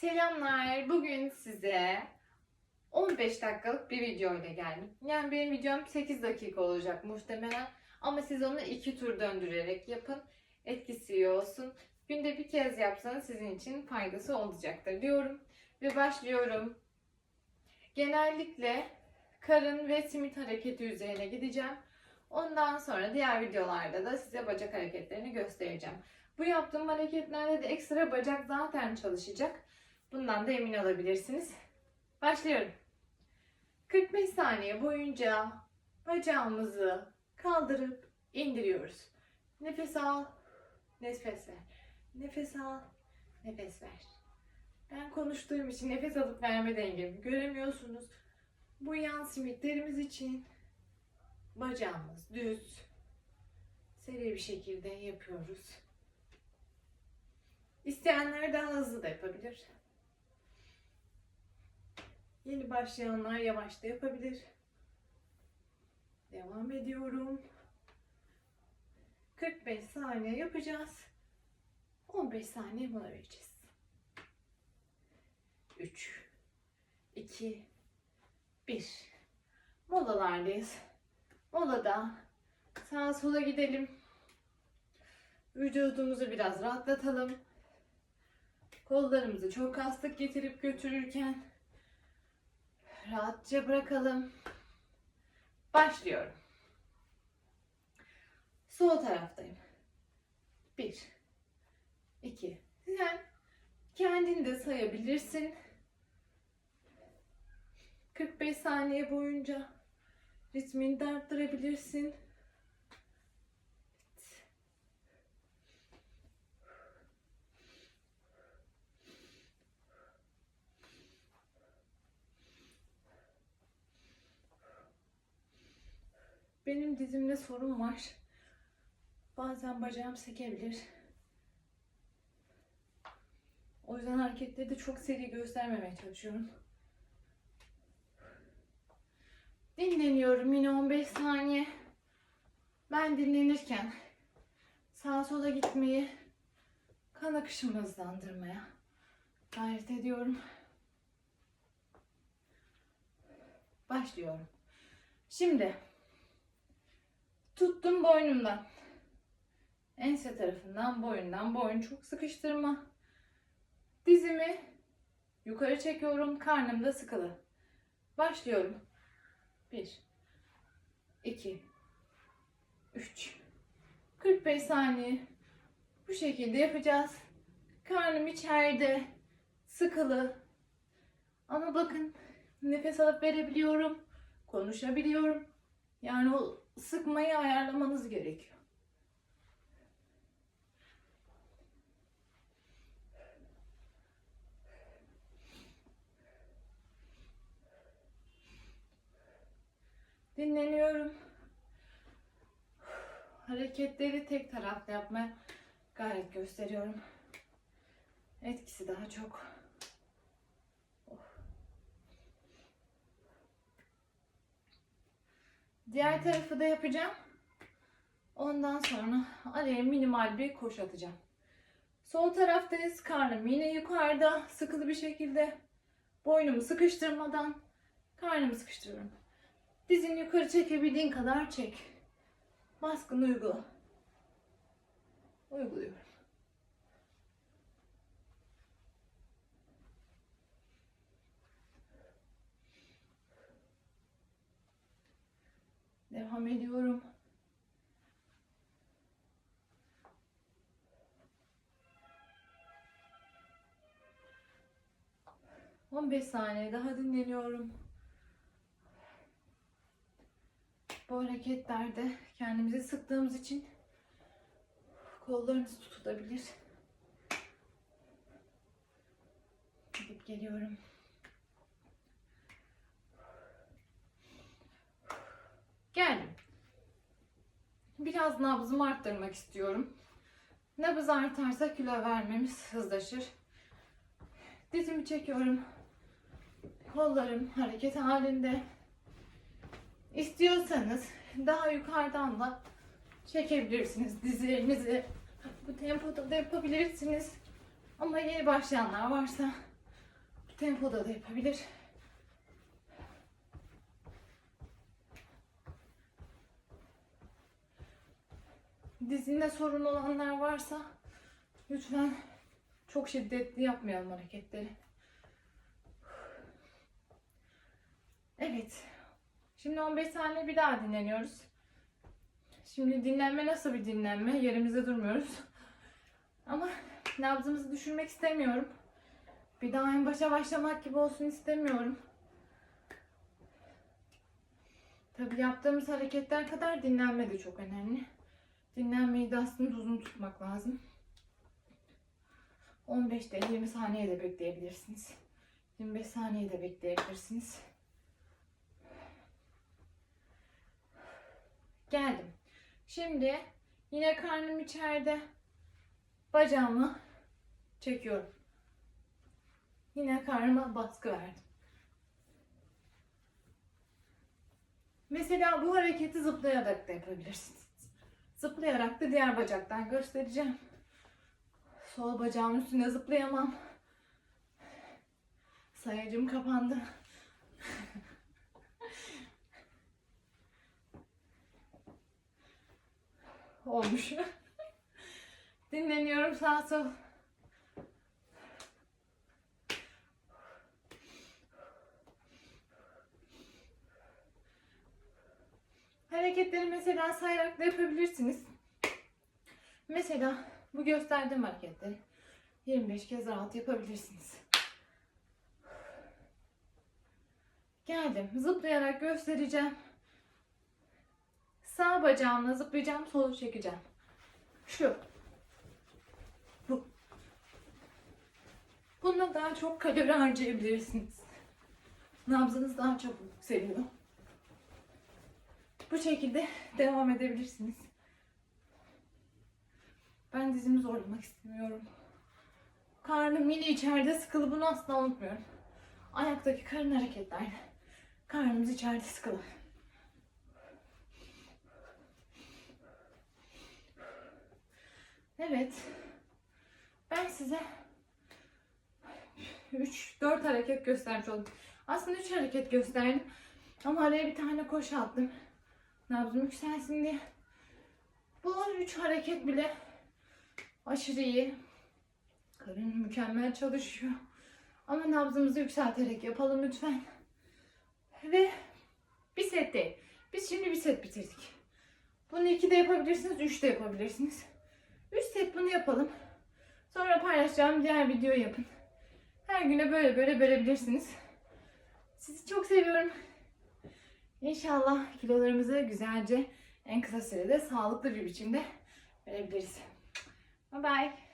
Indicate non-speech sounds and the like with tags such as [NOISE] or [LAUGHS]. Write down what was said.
Selamlar. Bugün size 15 dakikalık bir video ile geldim. Yani benim videom 8 dakika olacak muhtemelen. Ama siz onu iki tur döndürerek yapın. Etkisi iyi olsun. Günde bir kez yapsanız sizin için faydası olacaktır diyorum. Ve başlıyorum. Genellikle karın ve simit hareketi üzerine gideceğim. Ondan sonra diğer videolarda da size bacak hareketlerini göstereceğim. Bu yaptığım hareketlerde de ekstra bacak zaten çalışacak. Bundan da emin olabilirsiniz. Başlıyorum. 45 saniye boyunca bacağımızı kaldırıp indiriyoruz. Nefes al, nefes ver. Nefes al, nefes ver. Ben konuştuğum için nefes alıp verme dengemi göremiyorsunuz. Bu yan simitlerimiz için bacağımız düz, seri bir şekilde yapıyoruz. İsteyenler daha hızlı da yapabilir. Yeni başlayanlar yavaş da yapabilir. Devam ediyorum. 45 saniye yapacağız. 15 saniye mola vereceğiz. 3 2 1 Molalardayız. Molada sağa sola gidelim. Vücudumuzu biraz rahatlatalım. Kollarımızı çok kastık getirip götürürken rahatça bırakalım. Başlıyorum. Sol taraftayım. Bir, iki. Sen kendin de sayabilirsin. 45 saniye boyunca ritmini de arttırabilirsin. Benim dizimde sorun var. Bazen bacağım sekebilir. O yüzden hareketleri de çok seri göstermemeye çalışıyorum. Dinleniyorum yine 15 saniye. Ben dinlenirken sağa sola gitmeyi, kan akışımı hızlandırmaya gayret ediyorum. Başlıyorum. Şimdi tuttum boynumdan. Ense tarafından boyundan boyun çok sıkıştırma. Dizimi yukarı çekiyorum. Karnım da sıkılı. Başlıyorum. 1 2 3 45 saniye bu şekilde yapacağız. Karnım içeride sıkılı. Ama bakın nefes alıp verebiliyorum. Konuşabiliyorum. Yani o sıkmayı ayarlamanız gerekiyor. Dinleniyorum. Hareketleri tek taraflı yapmaya gayret gösteriyorum. Etkisi daha çok. Diğer tarafı da yapacağım. Ondan sonra araya minimal bir koş atacağım. Sol taraftayız. Karnım yine yukarıda. Sıkılı bir şekilde. Boynumu sıkıştırmadan karnımı sıkıştırıyorum. Dizini yukarı çekebildiğin kadar çek. Baskını uygula. Uyguluyorum. Devam ediyorum. On beş saniye daha dinleniyorum. Bu hareketlerde kendimizi sıktığımız için kollarımız tutulabilir. Gidip geliyorum. Geldim. Biraz nabzımı arttırmak istiyorum. Nabız artarsa kilo vermemiz hızlaşır. Dizimi çekiyorum. Kollarım hareket halinde. İstiyorsanız daha yukarıdan da çekebilirsiniz dizlerinizi. Bu tempoda da yapabilirsiniz. Ama yeni başlayanlar varsa tempoda da yapabilir. Dizinde sorun olanlar varsa lütfen çok şiddetli yapmayalım hareketleri. Evet. Şimdi 15 saniye bir daha dinleniyoruz. Şimdi dinlenme nasıl bir dinlenme? Yerimizde durmuyoruz. Ama nabzımızı düşürmek istemiyorum. Bir daha en başa başlamak gibi olsun istemiyorum. Tabi yaptığımız hareketler kadar dinlenme de çok önemli. Dinlenmeyi de aslında uzun tutmak lazım. 15 ile 20 saniye de bekleyebilirsiniz. 25 saniye de bekleyebilirsiniz. Geldim. Şimdi yine karnım içeride. Bacağımı çekiyorum. Yine karnıma baskı verdim. Mesela bu hareketi zıplayarak da yapabilirsiniz. Zıplayarak da diğer bacaktan göstereceğim. Sol bacağımın üstüne zıplayamam. Sayacım kapandı. [LAUGHS] Olmuş. Dinleniyorum sağ sol. Hareketleri mesela sayarak da yapabilirsiniz. Mesela bu gösterdiğim hareketleri 25 kez rahat yapabilirsiniz. Geldim. Zıplayarak göstereceğim. Sağ bacağımla zıplayacağım, solu çekeceğim. Şu. Bu. Bununla daha çok kalori harcayabilirsiniz. Nabzınız daha çabuk yükseliyor. Bu şekilde devam edebilirsiniz. Ben dizimi zorlamak istemiyorum. Karnım yine içeride sıkılı. Bunu asla unutmuyorum. Ayaktaki karın hareketlerle. Karnımız içeride sıkılı. Evet. Ben size 3-4 hareket göstermiş oldum. Aslında 3 hareket gösterdim. Ama araya bir tane koşu attım. Nabzım yükselsin diye. Bu 3 hareket bile aşırı iyi. Karın mükemmel çalışıyor. Ama nabzımızı yükselterek yapalım lütfen. Ve bir set değil. Biz şimdi bir set bitirdik. Bunu iki de yapabilirsiniz, üç de yapabilirsiniz. Üç set bunu yapalım. Sonra paylaşacağım diğer videoyu yapın. Her güne böyle böyle bölebilirsiniz. Sizi çok seviyorum. İnşallah kilolarımızı güzelce en kısa sürede sağlıklı bir biçimde verebiliriz. Bye bye.